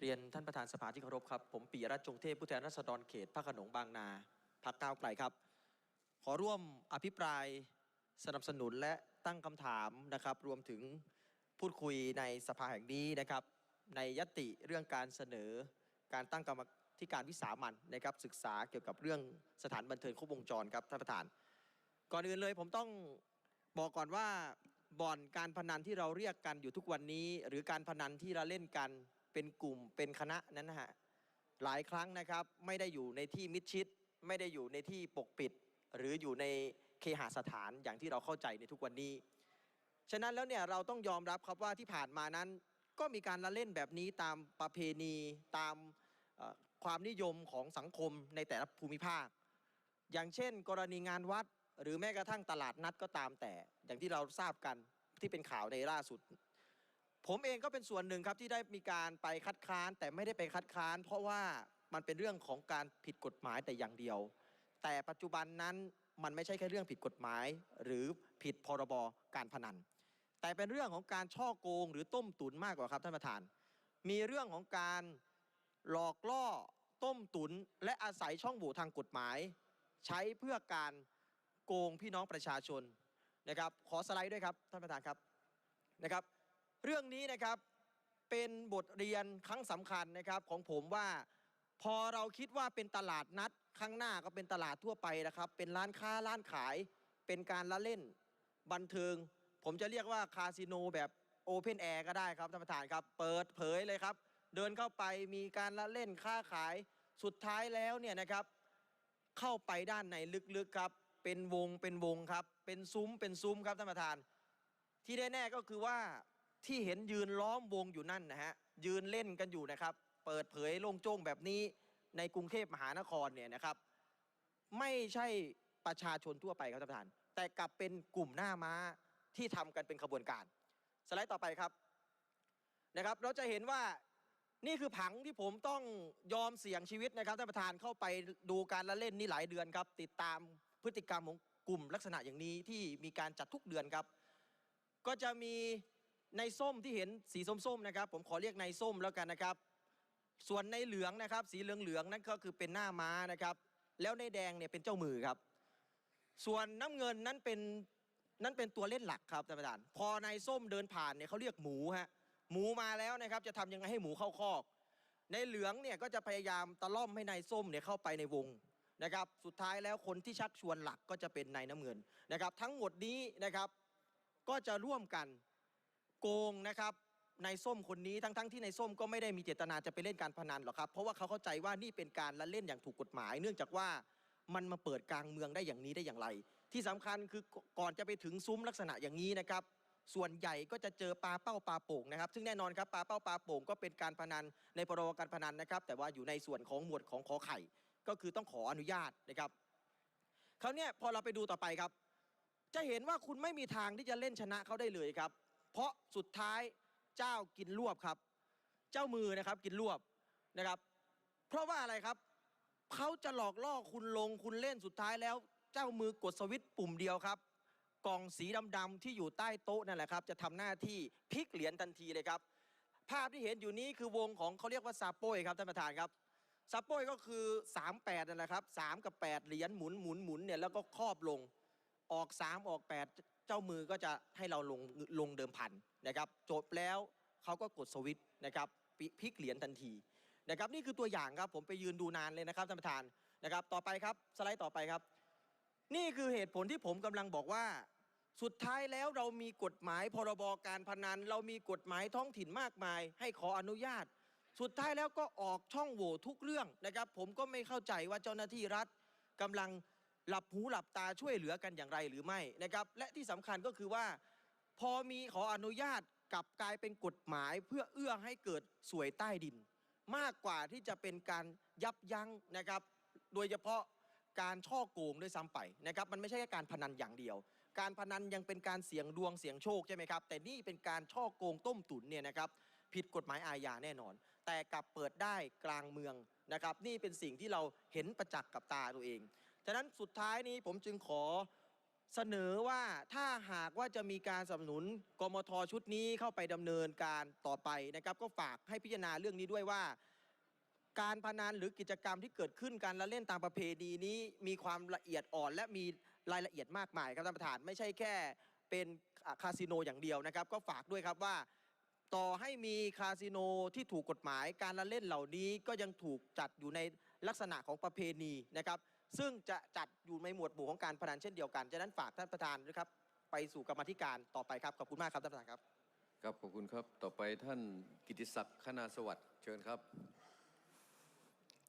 เรียนท่านประธานสภาที่เคารพครับ ผมปิยรัตจงเทพผู้แทนราษฎรเขตพระขนงบางนาพักก้าวไกลครับ ขอร่วมอภิปรายสนับสนุนและตั้งคำถามนะครับ รวมถึงพูดคุยในสภาแห่งนี้นะครับ ในยติเรื่องการเสนอการตั้งกรรมธิการวิสามันนะครับ ศึกษาเกี่ยวกับเรื่องสถานบันเทิงครบวงจรครับท่านประธาน ก่อนอื่นเลยผมต้องบอกก่อนว่าบ่อนการพนันที่เราเรียกกันอยู่ทุกวันนี้ หรือการพนันที่เราเล่นกัน เป็นกลุ่มเป็นคณะนั้นนะฮะหลายครั้งนะครับไม่ได้อยู่ในที่มิดชิด ไม่ได้อยู่ในที่ปกปิด หรืออยู่ในเคหสถานอย่างที่เราเข้าใจในทุกวันนี้ ฉะนั้นแล้วเนี่ยเราต้องยอมรับครับว่าที่ผ่านมานั้น ก็มีการละเล่นแบบนี้ตามประเพณีตามความนิยมของสังคมในแต่ละภูมิภาค อย่างเช่น กรณีงานวัด หรือแม้กระทั่งตลาดนัดก็ตามแต่ อย่างที่เราทราบกันที่เป็นข่าวในล่าสุด ผมเองก็เป็นส่วนหนึ่งครับที่ได้มีการไปคัดค้าน แต่ไม่ได้ไปคัดค้าน เพราะว่ามันเป็นเรื่องของการผิดกฎหมายแต่อย่างเดียว แต่ปัจจุบันนั้นมันไม่ใช่แค่เรื่องผิดกฎหมาย หรือผิดพรบการพนัน แต่เป็นเรื่องของการช่อโกง หรือต้มตุ๋นมากกว่าครับท่านประธาน มีเรื่องของการหลอกล่อต้มตุน และอาศัยช่องโหว่ทางกฎหมาย ใช้เพื่อการโกงพี่น้องประชาชนนะครับ ขอสไลด์ด้วยครับท่านประธานครับนะครับ เรื่องนี้นะครับเป็นบทเรียนครั้งสำคัญนะครับของผมว่าพอเราคิดว่าเป็นตลาดนัดข้างหน้าก็เป็นตลาดทั่วไปนะครับ เป็นร้านค้าร้านขาย เป็นการละเล่นบันเทิง ผมจะเรียกว่าคาสิโนแบบโอเพนแอร์ก็ได้ครับท่านประธานครับ เปิดเผยเลยครับ เดินเข้าไปมีการละเล่นค้าขายสุดท้ายแล้วเนี่ยนะครับ เข้าไปด้านในลึกๆครับ เป็นวงเป็นวงครับ เป็นซุ้มเป็นซุ้มครับท่านประธาน ที่แน่ๆก็คือว่า ที่เห็นยืนล้อมวงอยู่นั่นนะฮะยืนเล่นกันอยู่นะครับ เปิดเผยโล่งโจ้งแบบนี้ในกรุงเทพมหานครเนี่ยนะครับ ไม่ใช่ประชาชนทั่วไปครับท่านประธาน แต่กลับเป็นกลุ่มหน้าม้าที่ทำกันเป็นขบวนการ สไลด์ต่อไปครับนะครับ เราจะเห็นว่านี่คือผังที่ผมต้องยอมเสี่ยงชีวิตนะครับท่านประธานเข้าไปดูการละเล่นนี่หลายเดือนครับ ติดตามพฤติกรรมของกลุ่มลักษณะอย่างนี้ที่มีการจัดทุกเดือนครับ ก็จะมี ในส้มที่เห็นสีส้มๆนะครับ ผมขอเรียกในส้มแล้วกันนะครับ ส่วนในเหลืองนะครับ สีเหลืองๆนั่นก็คือเป็นหน้าม้านะครับ แล้วในแดงเนี่ยเป็นเจ้ามือครับ ส่วนน้ำเงินนั้นเป็นนั่นเป็นตัวเล่นหลักครับท่านประธาน พอในส้มเดินผ่านเนี่ยเขาเรียกหมูฮะหมูมาแล้วนะครับ จะทำยังไงให้หมูเข้าคอก ในเหลืองเนี่ยก็จะพยายามตะล่อมให้นายส้มเนี่ยเข้าไปในวงนะครับ สุดท้ายแล้วคนที่ชักชวนหลักก็จะเป็นนายน้ำเงินนะครับ ทั้งหมดนี้นะครับก็จะร่วมกัน โกงนะครับในส้มคนนี้ทั้งๆทที่ในส้มก็ไม่ได้มีเจตนาจะไปเล่นการพนันหรอกครับ เพราะว่าเขาเข้าใจว่านี่เป็นการละเล่นอย่างถูกกฎหมาย เนื่องจากว่ามันมาเปิดกลางเมืองได้อย่างนี้ได้อย่างไร ที่สำคัญคือก่อนจะไปถึงซุ้มลักษณะอย่างนี้นะครับ ส่วนใหญ่ก็จะเจอปลาเป้าปลาโป่งนะครับซึ่งแน่นอนครับปลาเป้าปลาโป่งก็เป็นการพนันในพรบการพนันนะครับ แต่ว่าอยู่ในส่วนของหมวดของขอไข่ ก็คือต้องขออนุญาตนะครับคราวเนี้ยพอเราไปดูต่อไปครับ จะเห็นว่าคุณไม่มีทางที่จะเล่นชนะเขาได้เลยครับ เพราะสุดท้ายเจ้ากินรวบครับ เจ้ามือนะครับกินรวบนะครับ เพราะว่าอะไรครับเขาจะหลอกล่อคุณลงคุณเล่นสุดท้ายแล้ว เจ้ามือกดสวิตช์ปุ่มเดียวครับ กล่องสีดำๆที่อยู่ใต้โต๊ะนั่นแหละครับ จะทำหน้าที่พลิกเหรียญทันทีเลยครับ ภาพที่เห็นอยู่นี้คือวงของเขาเรียกว่าซาโป้ยครับท่านประธานครับซับโป้ยก็คือ 38นั่นแหละครับ3กับ 8 เหรียญหมุนหมุนหมุนเนี่ยแล้วก็ครอบลงออก 3 ออก 8 เจ้ามือก็จะให้เราลงลงเดิมพันนะครับจบแล้วเขาก็กดสวิตช์นะครับพลิกเหรียญทันทีนะครับนี่คือตัวอย่างครับผมไปยืนดูนานเลยนะครับท่านประธานนะครับ ต่อไปครับสไลด์ต่อไปครับ นี่คือเหตุผลที่ผมกำลังบอกว่า สุดท้ายแล้วเรามีกฎหมายพรบการพนัน เรามีกฎหมายท้องถิ่นมากมาย ให้ขออนุญาต สุดท้ายแล้วก็ออกช่องโหว่ทุกเรื่องนะครับ ผมก็ไม่เข้าใจว่าเจ้าหน้าที่รัฐกำลัง หลับหูหลับตาช่วยเหลือกันอย่างไรหรือไม่นะครับ และที่สำคัญก็คือว่า พอมีขออนุญาตกลับกลายเป็นกฎหมายเพื่อเอื้อให้เกิดสวยใต้ดิน มากกว่าที่จะเป็นการยับยั้งนะครับ โดยเฉพาะการช่อโกงด้วยซ้ำไปนะครับ มันไม่ใช่แค่การพนันอย่างเดียว การพนันยังเป็นการเสี่ยงดวงเสี่ยงโชคใช่ไหมครับ แต่นี่เป็นการช่อโกงต้มตุ๋นเนี่ยนะครับผิดกฎหมายอาญาแน่นอน แต่กลับเปิดได้กลางเมืองนะครับ นี่เป็นสิ่งที่เราเห็นประจักษ์กับตาตัวเอง ฉะนั้นสุดท้ายนี้ผมจึงขอเสนอว่าถ้าหากว่าจะมีการสนับสนุนกมทชุดนี้เข้าไปดำเนินการต่อไปนะครับ ก็ฝากให้พิจารณาเรื่องนี้ด้วยว่า การพนันหรือกิจกรรมที่เกิดขึ้นการละเล่นตามประเพณีนี้มีความละเอียดอ่อนและมีรายละเอียดมากมายครับท่านประธานไม่ใช่แค่เป็นคาสิโนอย่างเดียวนะครับ ก็ฝากด้วยครับว่าต่อให้มีคาสิโนที่ถูกกฎหมายการละเล่นเหล่านี้ก็ยังถูกจัดอยู่ในลักษณะของประเพณีนะครับ ซึ่งจะจัดอยู่ในหมวดหมู่ของการพนันเช่นเดียวกันฉะนั้นฝากท่านประธานด้วยครับไปสู่กรรมาธิการต่อไปครับขอบคุณมากครับท่านประธานครับครับขอบคุณครับต่อไปท่านกิติศักดิ์คณาสวัสดิ์เชิญครับ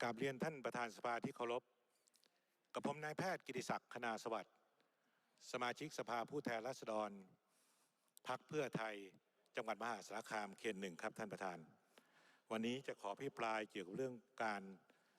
กราบเรียนท่านประธานสภาที่เคารพกับผมนายแพทย์กิติศักดิ์คณาสวัสดิ์สมาชิกสภาผู้แทนราษฎรพักเพื่อไทยจังหวัดมหาสารคามเขตหนึ่งครับท่านประธาน วันนี้จะขอพิปรายเกี่ยวกับเรื่องการ